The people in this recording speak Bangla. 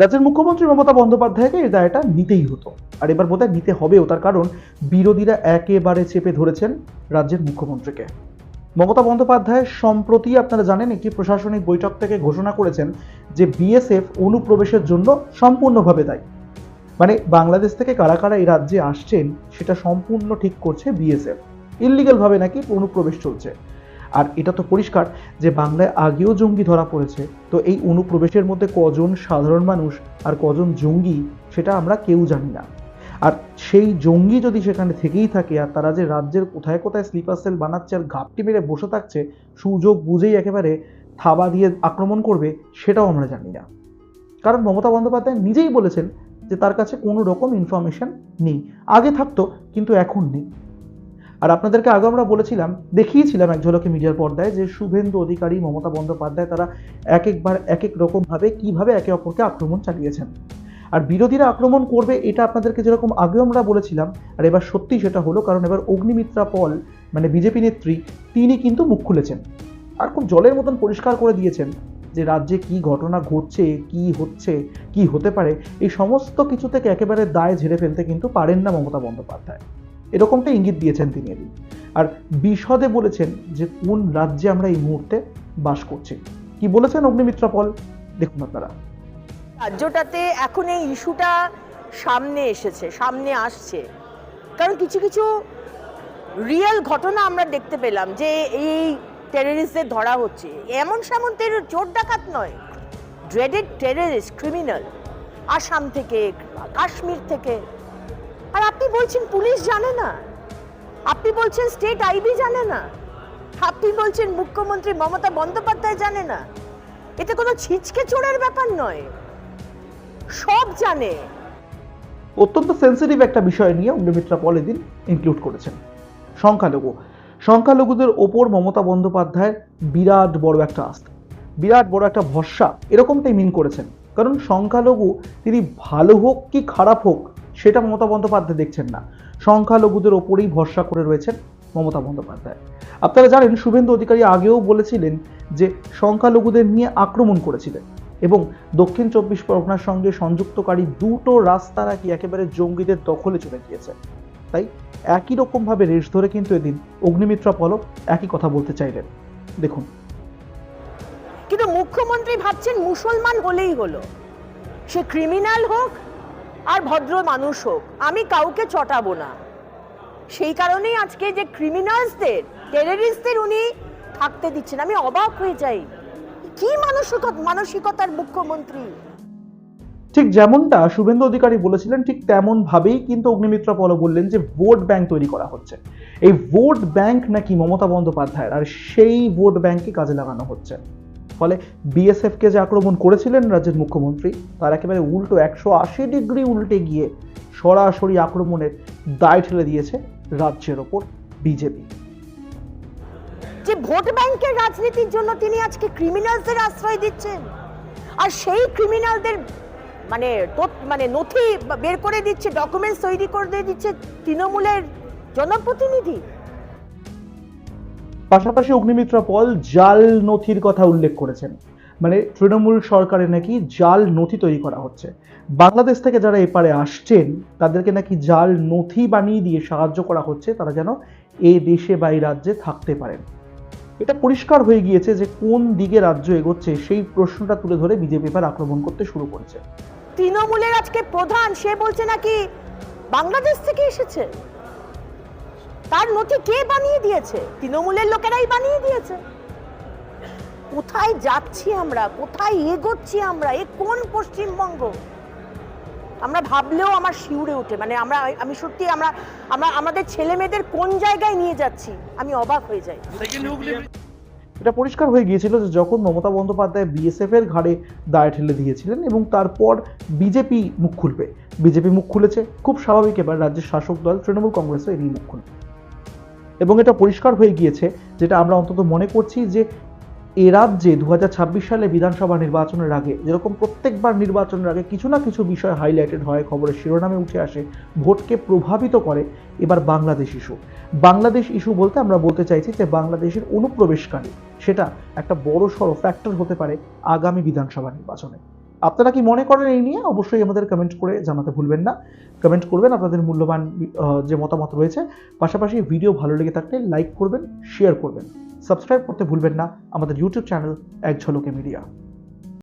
রাজ্যের মুখ্যমন্ত্রী মমতা বন্দ্যোপাধ্যায়কে এই দায়টা নিতেই হতো। আর এবার বোধহয় নিতে হবেও, তার কারণ বিরোধীরা একেবারে চেপে ধরেছেন রাজ্যের মুখ্যমন্ত্রীকে। মমতা বন্দ্যোপাধ্যায় সম্প্রতি আপনারা জানেন, একটি প্রশাসনিক বৈঠক থেকে ঘোষণা করেছেন যে বিএসএফ অনুপ্রবেশের জন্য সম্পূর্ণভাবে দায়ী। মানে বাংলাদেশ থেকে কারা কারা এই রাজ্যে আসছেন, সেটা সম্পূর্ণ ঠিক করছে বিএসএফ। ইলিগালভাবে নাকি অনুপ্রবেশ চলছে। আর এটা তো পরিষ্কার যে বাংলায় আগেও জঙ্গি ধরা পড়েছে। তো এই অনুপ্রবেশের মধ্যে কজন সাধারণ মানুষ আর কজন জঙ্গি সেটা আমরা কেউ জানি না। আর সেই জঙ্গি যদি সেখানে থেকেই থাকে আর তারা যে রাজ্যের কোথায় কোথায় স্লিপার সেল বানাচ্ছে আর ঘাপটি মেরে বসে থাকছে, সুযোগ বুঝেই একেবারে থাবা দিয়ে আক্রমণ করবে, সেটাও আমরা জানি না। কারণ মমতা বন্দ্যোপাধ্যায় নিজেই বলেছেন যে তার কাছে কোনো রকম ইনফরমেশন নেই। আগে থাকতো, কিন্তু এখন নেই। আর আপনাদেরকে আগে আমরা বলেছিলাম, দেখিয়েছিলাম এক ঝলকে মিডিয়ার পর্দায় যে শুভেন্দু অধিকারী মমতা বন্দ্যোপাধ্যায় তারা এক একবার এক এক রকমভাবে কীভাবে একে অপরকে আক্রমণ চালিয়েছেন। আর বিরোধীরা আক্রমণ করবে এটা আপনাদেরকে যেরকম আগেও আমরা বলেছিলাম, আর এবার সত্যি সেটা হলো কারণ এবার অগ্নিমিত্রা পল মানে বিজেপি নেত্রী, তিনি কিন্তু মুখ খুলেছেন। আর খুব জলের মতন পরিষ্কার করে দিয়েছেন যে রাজ্যে কি ঘটনা ঘটছে, কি হচ্ছে, কি হতে পারে, এই সমস্ত কিছু থেকে একেবারে দায় ঝেড়ে ফেলতে কিন্তু পারেন না মমতা বন্দ্যোপাধ্যায়। এরকমটা ইঙ্গিত দিয়েছেন তিনি এদিন। আর বিশদে বলেছেন যে কোন রাজ্যে আমরা এই মুহূর্তে বাস করছি। কি বলেছেন অগ্নিমিত্রা পল? দেখুন আপনারা। রাজ্যটাতে এখন এই ইস্যুটা সামনে এসেছে, সামনে আসছে। কারণ কিছু কিছু রিয়েল ঘটনা আমরা দেখতে পেলাম যে এই টেররিস্টদের ধরা হচ্ছে। এমন সেমন টেরর চোর ডাকাত নয়। ড্রেডেড টেররিস্ট ক্রিমিনাল আসাম থেকে, কাশ্মীর থেকে আর আপনি বলছেন পুলিশ জানে না। আপনি বলছেন স্টেট আইবি জানে না। আপনি বলছেন মুখ্যমন্ত্রী মমতা বন্দ্যোপাধ্যায় জানে না। এতে কোনো ছিচকে চোরের ব্যাপার নয়। সব জানে। অত্যন্ত সেন্সিটিভ একটা বিষয় নিয়ে অগ্নিমিত্রা পল এদিন ইনক্লুড করেছেন। সংখ্যালঘু। সংখ্যালঘুদের ওপর মমতা বন্দ্যোপাধ্যায়ের বিরাট বড় একটা আস্থা। বিরাট বড় একটা ভরসা এরকমটাই মিন করেছেন। কারণ সংখ্যালঘু তিনি ভালো হোক কি খারাপ হোক সেটা মমতা বন্দ্যোপাধ্যায় দেখছেন না। সংখ্যালঘুদের ওপরেই ভরসা করে রয়েছেন মমতা বন্দ্যোপাধ্যায়। আপনারা জানেন, শুভেন্দু অধিকারী আগেও বলেছিলেন যে সংখ্যালঘুদের নিয়ে আক্রমণ করেছিলেন এবং দক্ষিণ চব্বিশ পরগনার সঙ্গে সংযুক্তকারী দুটো রাস্তা নাকি একেবারে জঙ্গিদের দখলে চলে গিয়েছে। তাই একই রকমভাবে রেশ ধরে কিন্তু এদিন অগ্নিমিত্রা পলক একই কথা বলতে চাইলেন। দেখুন। কিন্তু মুখ্যমন্ত্রী ভাবছেন মুসলমান হলেই হলো। সে ক্রিমিনাল হোক আর ভদ্র মানুষ হোক, আমি কাউকে চটাবো না। সেই কারণেই আজকে যে ক্রিমিনালসদের টেররিস্টদের উনি থাকতে দিচ্ছেন, আমি অবাক হয়ে যাই। কি মানসিকতা, মানসিকতার মুখ্যমন্ত্রী? ঠিক যেমনটা শুভেন্দু অধিকারী বলেছিলেন, ঠিক তেমন ভাবেই কিন্তু অগ্নিমিত্রা পল বললেন যে ভোট ব্যাংক তৈরি করা হচ্ছে। এই ভোট ব্যাংক নাকি মমতা বন্দ্যোপাধ্যায়ের, আর সেই ভোট ব্যাংকে কাজে লাগানো হচ্ছে। ফলে বিএসএফকে যে আক্রমণ করেছিলেন রাজ্যের মুখ্যমন্ত্রী, তার একেবারে উল্টো একশো আশি ডিগ্রি উল্টে গিয়ে সরাসরি আক্রমণের দায় ঠেলে দিয়েছে রাজ্যের ওপর বিজেপি। যে ভোট ব্যাংকের রাজনীতির জন্য তিনি আজকে ক্রিমিনালসদের আশ্রয় দিচ্ছেন, আর সেই ক্রিমিনালদের মানে মানে নথি বের করে দিচ্ছে ডকুমেন্টস তৈরি করে দিচ্ছে তৃণমূলের জনপ্রতিনিধি। পাশাপাশি অগ্নিমিত্রা পল জাল নথির কথা উল্লেখ করেছেন। মানে তৃণমূল সরকারে নাকি জাল নথি তৈরি করা হচ্ছে। বাংলাদেশ থেকে যারা এপারে আসছেন, তাদেরকে নাকি জাল নথি বানিয়ে দিয়ে সাহায্য করা হচ্ছে, তারা যেন এ দেশে বা এই রাজ্যে থাকতে পারেন। এটা পরিষ্কার হয়ে গিয়েছে যে কোন দিকে রাজ্য এগোচ্ছে, সেই প্রশ্নটা তুলে ধরে বিজেপি এবার আক্রমণ করতে শুরু করেছে। তৃণমূলের আজকে প্রধান, সে বলছে নাকি বাংলাদেশ থেকে এসেছে? তার নথি কে বানিয়ে দিয়েছে? তৃণমূলের লোকেরাই বানিয়ে দিয়েছে। কোথায় যাচ্ছি আমরা? কোথায় এগোচ্ছি আমরা? এ কোন পশ্চিমবঙ্গ? আমরা ভাবলেও আমার শিউরে ওঠে মানে আমরা আমি সত্যি আমরা আমরা আমাদের ছেলে মেয়েদের কোন জায়গায় নিয়ে যাচ্ছি? আমি অবাক হয়ে যাই। এটা পরিষ্কার হয়ে গিয়েছিল যে যখন মমতা বন্দ্যোপাধ্যায় বিএসএফ এর ঘাড়ে দায় ঠেলে দিয়েছিলেন এবং তারপর বিজেপি মুখ খুলবে। বিজেপি মুখ খুলেছে। খুব স্বাভাবিক এবার রাজ্যের শাসক দল তৃণমূল কংগ্রেসও এরই মুখ খুলবে। এবং এটা পরিষ্কার হয়ে গিয়েছে, যেটা আমরা অন্তত মনে করছি যে এ রাজ্যে দু হাজার ছাব্বিশ সালে বিধানসভা নির্বাচনের আগে, যেরকম প্রত্যেকবার নির্বাচনের আগে কিছু না কিছু বিষয় হাইলাইটেড হয়, খবরের শিরোনামে উঠে আসে, ভোটকে প্রভাবিত করে, এবার বাংলাদেশ ইস্যু বাংলাদেশ ইস্যু বলতে আমরা বলতে চাইছি যে বাংলাদেশের অনুপ্রবেশকারী, সেটা একটা বড় সড়ো ফ্যাক্টর হতে পারে আগামী বিধানসভা নির্বাচনে। আপনারা কি মনে করেন এই নিয়ে? অবশ্যই আমাদের কমেন্ট করে জানাতে ভুলবেন না। কমেন্ট করবেন, আপনাদের মূল্যবান যে মতামত রয়েছে। পাশাপাশি ভিডিও ভালো লেগে থাকলে লাইক করবেন শেয়ার করবেন। সাবস্ক্রাইব করতে ভুলবেন না। আমাদের ইউটিউব চ্যানেল এক ঝলকে মিডিয়া